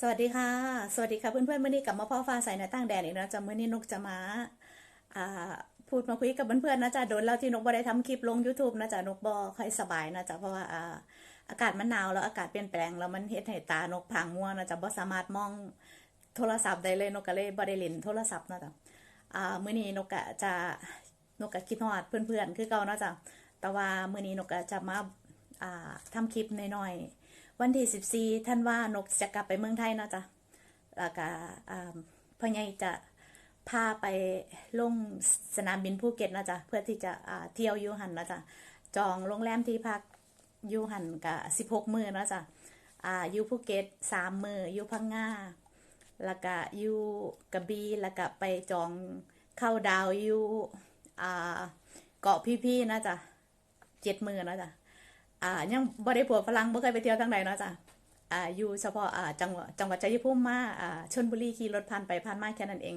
สวัสดีค่ะ สวัสดีค่ะเพื่อนๆเมื่อนี้กลับมาพ่อฟ้าใสในตั้งแดนอีกนะจ๊ะเมื่อนี้นกจะมาอ่าพูดมาคุยกับเพื่อนๆนะจ๊ะโดนแล้วที่นกบ่ได้ทำคลิปลง YouTube นะจ๊ะนกบ่ค่อยสบายนะจ๊ะเพราะว่าอ่าอากาศมันหนาวแล้วอากาศเปลี่ยนแปลงแล้วมันเฮ็ดให้ตานกพังมัวนะจ๊ะบ่สามารถมองโทรศัพท์ได้เลยนกก็เลยบ่ได้เล่นโทรศัพท์นะจ๊ะอ่ามื้อนี้นกก็จะนกก็คิดฮอดเพื่อนๆคือเก่านะจ๊ะแต่ว่าเมื้อนี้นกก็จะมาอ่าทำคลิปน้อยๆ วันที่14ท่านว่านกจะกลับไปเมืองไทยนะจ๊ะแล้วก็อ่าพ่อใหญ่จะพาไปลงสนามบินภูเก็ตนะจ๊ะเพื่อที่จะเที่ยวยูหันนะจ๊ะจองโรงแรมที่พักยูหันกับสิบหกมือนะจ๊ะอ่ายูภูเก็ตสามมืออยู่พังงาแล้วก็ยูกระบี่แล้วก็ไปจองเข้าดาวยูอ่าเกาะพี่ๆนะจ๊ะเจ็ดมือนะจ๊ะ อ่า ยังบ่ได้ผัวฝรั่งบ่เคยไปเที่ยวทางใดเนาะจ๊ะอ่าอยู่เฉพาะอ่าจังหวัดจังหวัดชัยภูมิมาอ่าชลบุรีขี่รถผ่านไปผ่านมาแค่นั้นเอง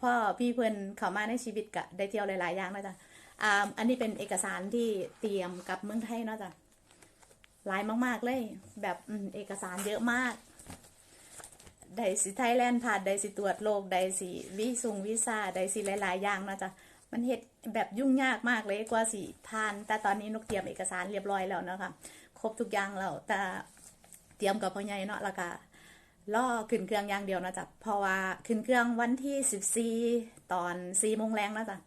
พ่อพี่เพื่อนเข้ามาในชีวิตก็ได้เที่ยวหลายๆอย่างเนาะจ๊ะอ่าอันนี้เป็นเอกสารที่เตรียมกับเมืองไทยเนาะจ๊ะหลายมาก ๆ เลย แบบอืมเอกสารเยอะมากได้สิไทยแลนด์ผ่านได้สิตรวจโรคได้สิวิซุงวีซ่าได้สิหลาย ๆ อย่างนะจ๊ะ มันเฮ็ดแบบยุ่งยากมากเลยกว่าสิผ่าน แต่ตอนนี้นกเตรียมเอกสารเรียบร้อยแล้วนะคะครบทุกอย่างแล้วแต่เตรียมกับพ่อใหญ่เนาะแล้วก็ล่อขึ้นเครื่องอย่างเดียวนะจ๊ะเพราะว่าขึ้นเครื่องวันที่14ตอน4โมงแรงนะจ๊ะ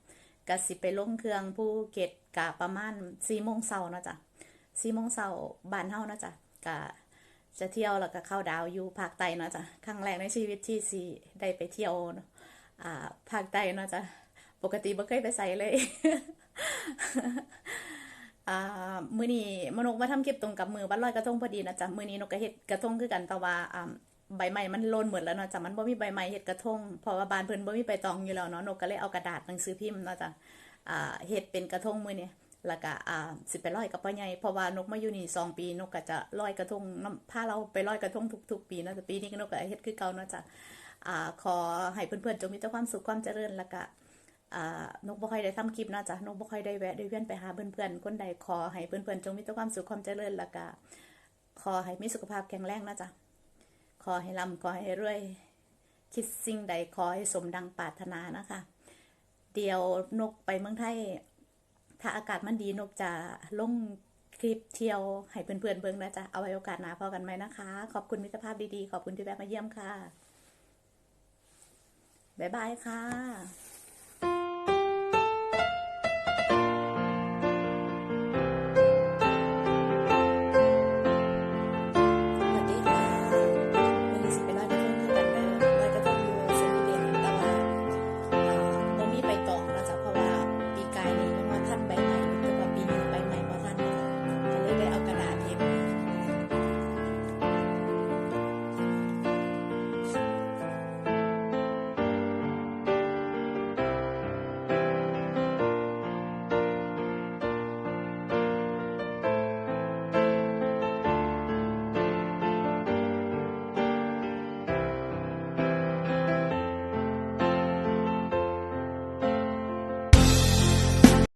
ก็สิไปลงเครื่องภูเก็ตกะประมาณ4โมงเช้านะจ๊ะ4โมงเช้าบ้านเฮานะจ๊ะก็จะเที่ยวแล้วก็เข้าดาวอยู่ภาคใต้นะจ๊ะครั้งแรกในชีวิตที่สิได้ไปเที่ยวอ่าภาคใต้นะจ๊ะ ปกติบ่เคยไปใส่เลยมือนี้มนกมาทำคลิปตรงกับมือวันลอยกระทงพอดีนะจ๊ะมือนี้นกก็เฮ็ดกระทงคือกันแต่ว่าอ่าใบไม้มันโลนหมดแล้วเนาะจ๊ะมันบ่มีใบไม้เฮ็ดกระทงเพราะว่าบานเพิ่นบ่มีใบตองอยู่แล้วเนาะนกก็เลยเอากระดาษหนังสือพิมพ์เนาะจ๊ะเฮ็ดเป็นกระทงมือนี้แล้วก็อ่าสิไปลอยกับป้าใหญ่เพราะว่านกมาอยู่นี่สองปีนกก็จะลอยกระทงนำพาเราไปลอยกระทงทุกๆ ปีนะจ๊ะปีนี้ก็นกก็เฮ็ดคือเก่าเนาะจ๊ะอ่าขอให้เพื่อนๆจงมีแต่ความสุขความเจริญแล้วก็ นกบ่ค่อยได้ทำคลิปนะจ้ะนกบ่ค่อยได้แวะได้เวียนไปหาเพื่อนๆคนใดขอให้เพื่อนๆจงมีแต่ความสุขความเจริญแล้วก็ขอให้มีสุขภาพแข็งแรงนะจ๊ะขอให้ร่ำขอให้รวยคิดสิ่งใดขอให้สมดังปรารถนานะคะ เดี๋ยวนกไปเมืองไทย ถ้าอากาศมันดีนกจะลงคลิปเที่ยวให้เพื่อนๆเบิ่งนะจ๊ะเอาไว้โอกาสหน้าพอกันไหมนะคะ ขอบคุณมิตรภาพดีๆ ขอบคุณที่แวะมาเยี่ยมค่ะบ๊ายบายค่ะ